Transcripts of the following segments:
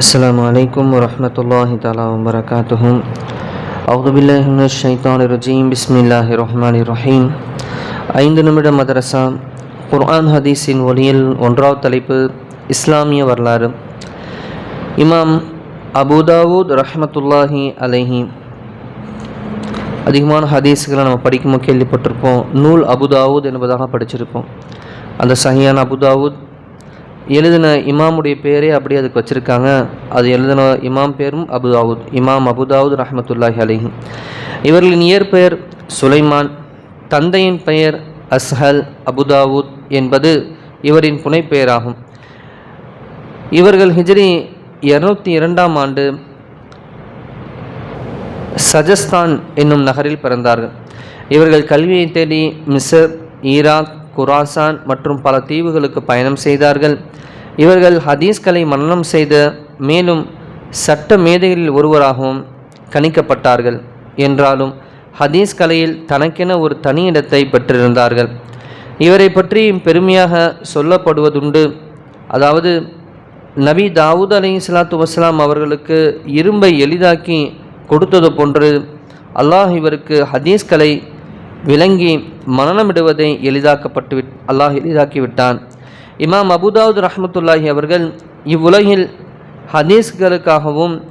السلام عليكم ورحمة الله تعالى وبركاته أعوذ بالله من الشيطان الرجيم بسم الله الرحمن الرحيم ஐந்து நிமிட மதரசா குர்ஆன் ஹதீஸின் ஒளியில் ஒன்றாவது தலைப்பு இஸ்லாமிய வரலாறு இமாம் அபுதாவூத் ரஹ்மத்துல்லாஹி அலைஹி அதிகமான ஹதீஸ்களை நம்ம படிக்கும்போது கேள்விப்பட்டிருப்போம் நூல் அபுதாவூத் என்பதாக படிச்சிருப்போம் அந்த சஹியான அபுதாவூத் எழுதின இமாமுடைய பேரே அப்படியே அதுக்கு வச்சுருக்காங்க. அது எழுதின இமாம் பேரும் அபுதாவுத் இமாம் அபுதாவுத் ரஹமத்துல்லாஹி அலைஹி. இவர்களின் இயற்பெயர் சுலைமான் தந்தையின் பெயர் அஸ்ஹல் அபுதாவுத் என்பது இவரின் புனைப்பெயராகும். இவர்கள் ஹிஜ்ரி இரநூத்தி இரண்டாம் ஆண்டு சஜஸ்தான் என்னும் நகரில் பிறந்தார்கள். இவர்கள் கல்வியை தேடி மிசர் ஈராக் குராசான் மற்றும் பல தீவுகளுக்கு பயணம் செய்தார்கள். இவர்கள் ஹதீஸ்களை மன்னனம் செய்த மேலும் சட்ட மேதைகளில் ஒருவராகவும் கணிக்கப்பட்டார்கள். என்றாலும் ஹதீஸ் கலையில் தனக்கென ஒரு தனி இடத்தை பெற்றிருந்தார்கள். இவரை பற்றி பெருமையாக சொல்லப்படுவதுண்டு. அதாவது நபி தாவூத் அலி இஸ்லாத்து வஸ்லாம் அவர்களுக்கு இரும்பை எளிதாக்கி கொடுத்தது போன்று அல்லாஹ் இவருக்கு ஹதீஸ்களை விளங்கி மனநமிடுவதை எளிதாக்கப்பட்டு விட் அல்லாஹ் எளிதாக்கிவிட்டான். இமாம் அபுதாவுத் ரஹமத்துல்லாஹி அவர்கள் இவ்வுலகில் ஹதீஸ்களுக்காகவும்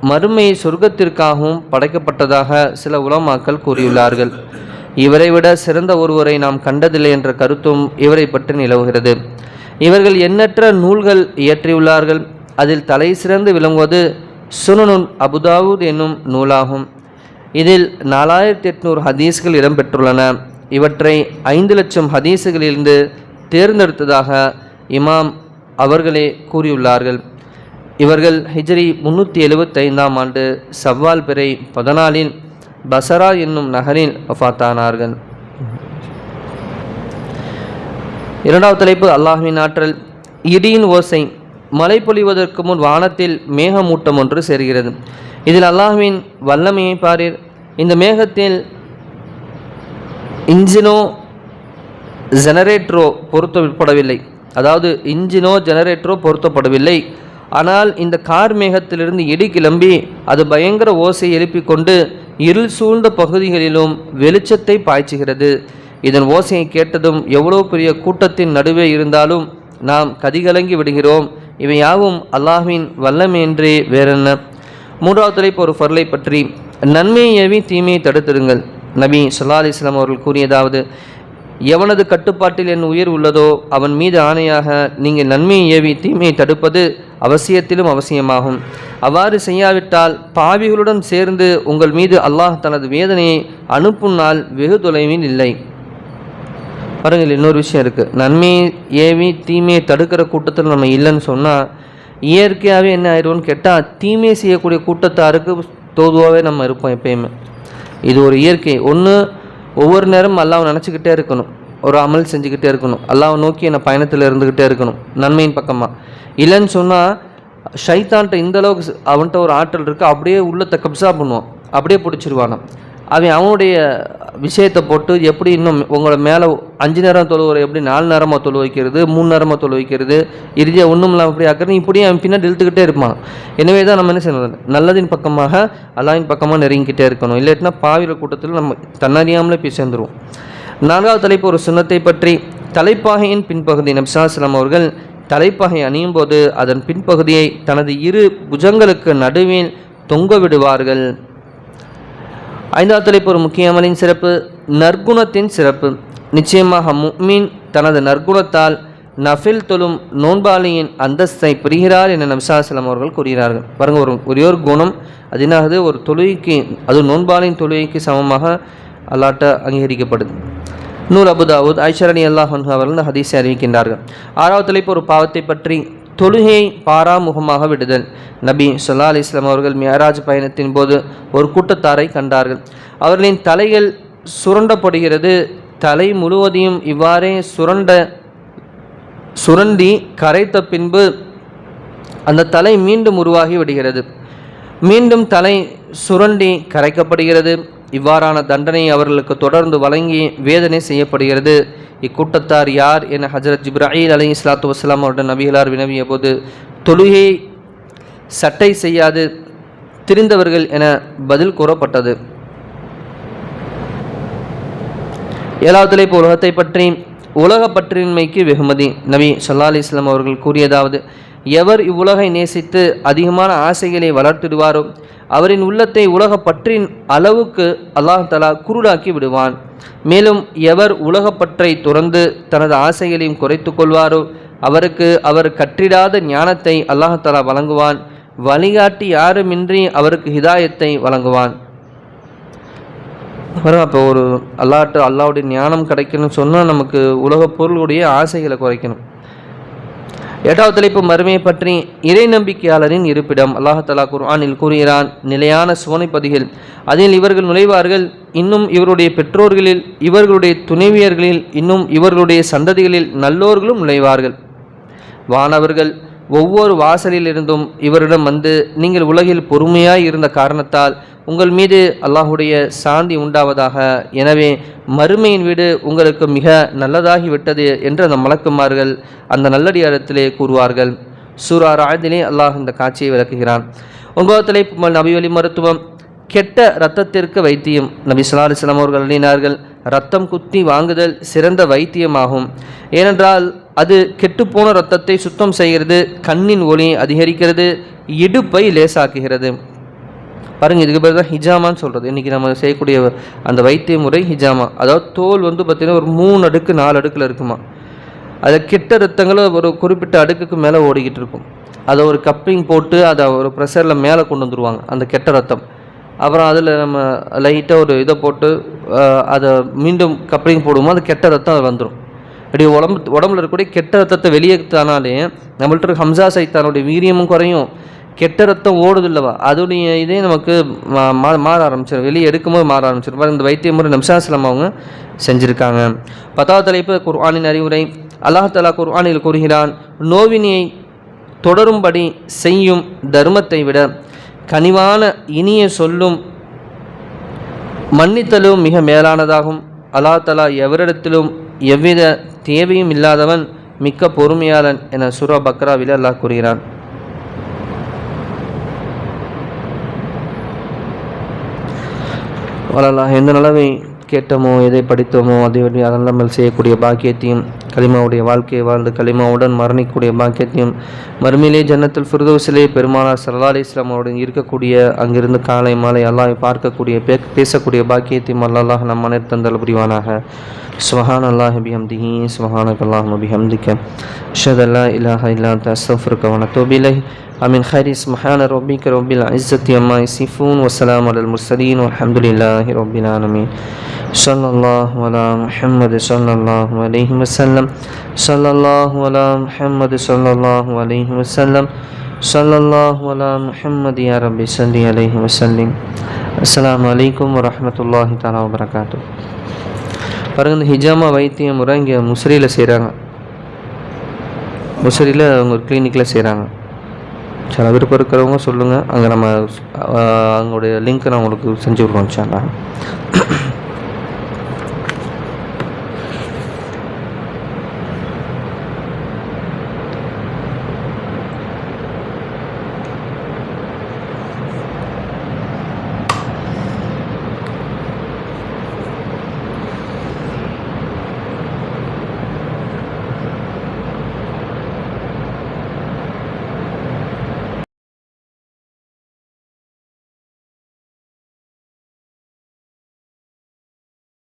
மறுமை சொர்க்கத்திற்காகவும் படைக்கப்பட்டதாக சில உலமாக்கள் கூறியுள்ளார்கள். இவரை விட சிறந்த ஒருவரை நாம் கண்டதில்லை என்ற கருத்தும் இவரை பற்றி நிலவுகிறது. இவர்கள் எண்ணற்ற நூல்கள் இயற்றியுள்ளார்கள். அதில் தலை சிறந்து விளங்குவது சுனனுன் அபுதாவுத் என்னும் நூலாகும். இதில் நாலாயிரத்தி எட்நூறு ஹதீஸ்கள் இடம்பெற்றுள்ளன. இவற்றை ஐந்து லட்சம் ஹதீஸுகளிலிருந்து தேர்ந்தெடுத்ததாக இமாம் அவர்களே கூறியுள்ளார்கள். இவர்கள் ஹிஜ்ரி முன்னூற்றி எழுபத்தைந்தாம் ஆண்டு சவ்வால் பிறை பதினாலில் பசரா என்னும் நகரில் வஃத்தானார்கள். இரண்டாவது தலைப்பு அல்லாஹின் ஆற்றல். இடியின் ஓசை. மழை பொழிவதற்கு முன் வானத்தில் மேகமூட்டம் ஒன்று சேர்கிறது. இதில் அல்லாஹுவின் வல்லமையை பாரீர். இந்த மேகத்தில் இன்ஜினோ ஜெனரேட்டரோ பொருத்தப்படவில்லை. அதாவது இன்ஜினோ ஜெனரேட்டரோ பொருத்தப்படவில்லை. ஆனால் இந்த கார் மேகத்திலிருந்து இடி கிளம்பி அது பயங்கர ஓசை எழுப்பிக் கொண்டு இருள் சூழ்ந்த பகுதிகளிலும் வெளிச்சத்தை பாய்ச்சுகிறது. இதன் ஓசையை கேட்டதும் எவ்வளோ பெரிய கூட்டத்தின் நடுவே இருந்தாலும் நாம் கதிகலங்கி விடுகிறோம். இவை யாவும் அல்லாஹ்வின் வல்லமையின்றி வேறென்ன. மூன்றாவது தலைப்பு ஒரு பொருளை பற்றி. நன்மையை ஏவி தீமையை தடுத்திடுங்கள். நபி சல்லா அலிஸ்லாம் அவர்கள் கூறியதாவது எவனது கட்டுப்பாட்டில் என் உயிர் உள்ளதோ அவன் மீது ஆணையாக நீங்கள் நன்மையை ஏவி தீமையை தடுப்பது அவசியத்திலும் அவசியமாகும். அவ்வாறு செய்யாவிட்டால் பாவிகளுடன் சேர்ந்து உங்கள் மீது அல்லாஹ் தனது வேதனையை அனுப்பும் நாள் வெகு தொலைவில் இல்லை. பாருங்கள் இன்னொரு விஷயம் இருக்குது நன்மையை ஏவி தீமையை தடுக்கிற கூட்டத்தில் நம்ம இல்லைன்னு சொன்னால் இயற்கையாகவே என்ன ஆயிடும்னு கேட்டால் தீமை செய்யக்கூடிய கூட்டத்தாருக்கு தோதுவாகவே நம்ம இருப்போம் எப்பயுமே. இது ஒரு இயற்கை. ஒன்று ஒவ்வொரு நேரம் அல்லாவை நினச்சிக்கிட்டே இருக்கணும். ஒரு அமல் செஞ்சுக்கிட்டே இருக்கணும். அல்லாவை நோக்கி என்னை பயணத்தில் இருந்துக்கிட்டே இருக்கணும். நன்மையின் பக்கமாக இல்லைன்னு சொன்னால் ஷைத்தான்ட்ட இந்த அளவுக்கு அவன்கிட்ட ஒரு ஆற்றல் இருக்குது அப்படியே உள்ளத்தை கப்சா பண்ணுவான். அப்படியே பிடிச்சிருவானான் அவன் அவனுடைய விஷயத்தை போட்டு எப்படி இன்னும் உங்களை மேலே அஞ்சு நேரம் தொழுவுற எப்படி நாலு நேரமாக தொழு வைக்கிறது மூணு நேரமாக தொழு வைக்கிறது இறுதியாக ஒன்றும் இல்லாமல் அப்படி ஆக்கிறது இப்படியும் அவன் பின்னாடி இழுத்துக்கிட்டே இருப்பான். எனவே தான் நம்ம என்ன செய்யணும்? நல்லதின் பக்கமாக அல்லாவின் பக்கமாக நெருங்கிக்கிட்டே இருக்கணும். இல்லாட்டினா பாவிர கூட்டத்தில் நம்ம தன்னறியாமலே போய் சேர்ந்துருவோம். நான்காவது தலைப்பு ஒரு சுண்ணத்தை பற்றி. தலைப்பாகையின் பின்பகுதி நப்சாஸ்லாம் அவர்கள் தலைப்பாகை அணியும் போது அதன் பின்பகுதியை தனது இரு புஜங்களுக்கு நடுவில் தொங்க விடுவார்கள். ஐந்தாவது தலைப்பு ஒரு முக்கிய அமலின் சிறப்பு நற்குணத்தின் சிறப்பு. நிச்சயமாக முக்மீன் தனது நற்குணத்தால் நஃபில் தொழும் நோன்பாளியின் அந்தஸ்தை பெறுகிறார் என நம்சாசலம் அவர்கள் கூறுகிறார்கள். பாருங்கள் ஒரு ஒரே ஒரு குணம் அது என்னாகுது ஒரு தொழுகைக்கு அது நோன்பாளின் தொழுகைக்கு சமமாக அல்லாட்ட அங்கீகரிக்கப்படுது. நூல் அபுதாவுத் ஐஷரணி அல்லாஹ் அவர்கள் ஹதீஸை அறிவிக்கின்றார்கள். ஆறாவது தலைப்பு ஒரு பாவத்தை பற்றி தொழுகையை பாராமுகமாக விடுதல். நபி சொல்லா அலி இஸ்லாம் அவர்கள் மியராஜ் பயணத்தின் போது ஒரு கூட்டத்தாரை கண்டார்கள். அவர்களின் தலைகள் சுரண்டப்படுகிறது. தலை முழுவதையும் இவ்வாறே சுரண்ட சுரண்டி கரைத்த பின்பு அந்த தலை மீண்டும் உருவாகி விடுகிறது. மீண்டும் தலை சுரண்டி கரைக்கப்படுகிறது. இவ்வாறான தண்டனை அவர்களுக்கு தொடர்ந்து வழங்கி வேதனை செய்யப்படுகிறது. இக்கூட்டத்தார் யார் என ஹஜரத் ஜிப்ராஹில் அலி இஸ்லாத்து வஸ்லாம் அவருடன் நபிகளார் வினவிய போது தொழுகை சட்டை செய்யாது திரிந்தவர்கள் என பதில் கூறப்பட்டது. ஏழாவது இப்போ உலகத்தை பற்றி உலக பற்றின்மைக்கு வெகுமதி. நபி சொல்லா அலி இஸ்லாம் அவர்கள் கூறியதாவது எவர் இவ்வுலகை நேசித்து அதிகமான ஆசைகளை வளர்த்திடுவாரோ அவரின் உள்ளத்தை உலக பற்றின் அளவுக்கு அல்லாஹ் தலா குருடாக்கி விடுவான். மேலும் எவர் உலகப்பற்றை துறந்து தனது ஆசைகளையும் குறைத்து கொள்வாரோ அவருக்கு அவர் கற்றிடாத ஞானத்தை அல்லாஹாலா வழங்குவான். வழிகாட்டி யாருமின்றி அவருக்கு ஹிதாயத்தை வழங்குவான். வரும் அப்போ ஒரு அல்லாட்டு அல்லாவுடைய ஞானம் கிடைக்கணும்னு சொன்னால் நமக்கு உலக பொருளுடைய ஆசைகளை குறைக்கணும். எட்டாவது தலைப்பு மறுமையை பற்றி இறை நம்பிக்கையாளரின் இருப்பிடம். அல்லாஹலா குர்ஆனில் கூறுகிறான் நிலையான சுவனைப்பதிகள் அதில் இவர்கள் நுழைவார்கள் இன்னும் இவருடைய பெற்றோர்களில் இவர்களுடைய துணைவியர்களில் இன்னும் இவர்களுடைய சந்ததிகளில் நல்லோர்களும் நுழைவார்கள். வானவர்கள் ஒவ்வொரு வாசலிலிருந்தும் இவரிடம் வந்து நீங்கள் உலகில் பொறுமையாய் இருந்த காரணத்தால் உங்கள் மீது அல்லாஹுடைய சாந்தி உண்டாவதாக. எனவே மறுமையின் வீடு உங்களுக்கு மிக நல்லதாகிவிட்டது என்று அந்த மலக்குமார்கள் அந்த நல்லடியாரத்திலே கூறுவார்கள். சூரா ராயதிலே அல்லாஹ் இந்த காட்சியை விளக்குகிறான். ஒன்பதாவது நபிவழி மருத்துவம் கெட்ட இரத்தத்திற்கு வைத்தியம். நபி சொல்லா அலிஸ்லாம் அவர்கள் எழுதினார்கள் ரத்தம் குத்தி வாங்குதல் சிறந்த வைத்தியமாகும். ஏனென்றால் அது கெட்டுப்போன ரத்தத்தை சுத்தம் செய்கிறது கண்ணின் ஒளி அதிகரிக்கிறது இடுப்பை லேசாக்குகிறது. பாருங்கள் இதுக்கு பேர் தான் ஹிஜாமான்னு சொல்கிறது இன்றைக்கி நம்ம செய்யக்கூடிய அந்த வைத்திய முறை ஹிஜாமா. அதாவது தோல் வந்து பார்த்திங்கன்னா ஒரு மூணு அடுக்கு நாலு அடுக்கில் இருக்குமா? அதில் கெட்ட ரத்தங்களும் ஒரு குறிப்பிட்ட அடுக்குக்கு மேலே ஓடிக்கிட்டு இருக்கும். அதை ஒரு கப்பிங் போட்டு அதை ஒரு ப்ரெஷரில் மேலே கொண்டு வந்துடுவாங்க அந்த கெட்ட ரத்தம். அப்புறம் அதில் நம்ம லைட்டாக ஒரு இதை போட்டு அதை மீண்டும் கப்ளிங் போடுவோம்? அது கெட்ட ரத்தம் அது வந்துடும் இப்படி உடம்பு உடம்புல இருக்கக்கூடிய கெட்ட ரத்தத்தை வெளியேற்றானாலே நம்மள்ட்ட ஹம்சா சைத்தானுடைய வீரியமும் குறையும். கெட்ட ரத்தம் ஓடுது இல்லவா அதோடைய இதே நமக்கு மா மாற ஆரம்பிச்சிடும் வெளியே எடுக்கும்போது மாற ஆரம்பிச்சிடும் இந்த வைத்திய முறை நம்சாஸ்லம் அவங்க செஞ்சுருக்காங்க. பத்தாவது தலைப்பு குர்ஆனின் அறிவுரை. அல்லாஹாலா குர்ஆனில் கூறுகிறான் நோவினியை தொடரும்படி செய்யும் தர்மத்தை விட கனிவான இனிய சொல்லும் மன்னித்தலும் மிக மேலானதாகும். அல்லா தலா எவரிடத்திலும் எவ்வித தேவையும் இல்லாதவன் மிக்க பொறுமையாளன் என சுரா பக்ராவில் அல்லாஹ் கூறுகிறான். வளரலாம். எந்த நிலவை கேட்டோமோ எதை படித்தோமோ அதை அதெல்லாம் செய்யக்கூடிய பாக்கியத்தையும் கலிமாவுடைய வாழ்க்கையை வாழ்ந்து கலிமாவுடன் மரணிக்கூடிய பாக்கியத்தையும் மறுமையிலே ஜன்னத்தில் ஃபிர்தோசிலே பெருமானார் சல்லா அலி இருக்கக்கூடிய அங்கிருந்து காலை மாலை எல்லாம் பார்க்கக்கூடிய பே பேசக்கூடிய பாக்கியத்தையும் அல்லாஹ் நம் மனர் தந்தல் புரிவானாக. سبحان الله بحمده سبحانك اللهم وبحمدك أشهد أن لا إله إلا أنت أستغفرك ونتوب إليه ومن خير سبحان ربك رب العزة عما يصفون والسلام على المرسلين والحمد لله رب العالمين صلى الله على محمد صلى الله عليه وسلم صلى الله على محمد صلى الله عليه وسلم صلى الله على محمد يا رب صل عليه وسلم السلام عليكم ورحمة الله تعالى وبركاته பாருங்க இந்த ஹிஜாமா வைத்திய முறை இங்கே முசிறியில் செய்கிறாங்க முசிறியில் அவங்க ஒரு கிளினிக்கில் செய்கிறாங்க சில விருப்பம் இருக்கிறவங்க சொல்லுங்கள் அங்கே நம்ம அவங்களுடைய லிங்க்கை நான் உங்களுக்கு செஞ்சு விட்றோம் சார்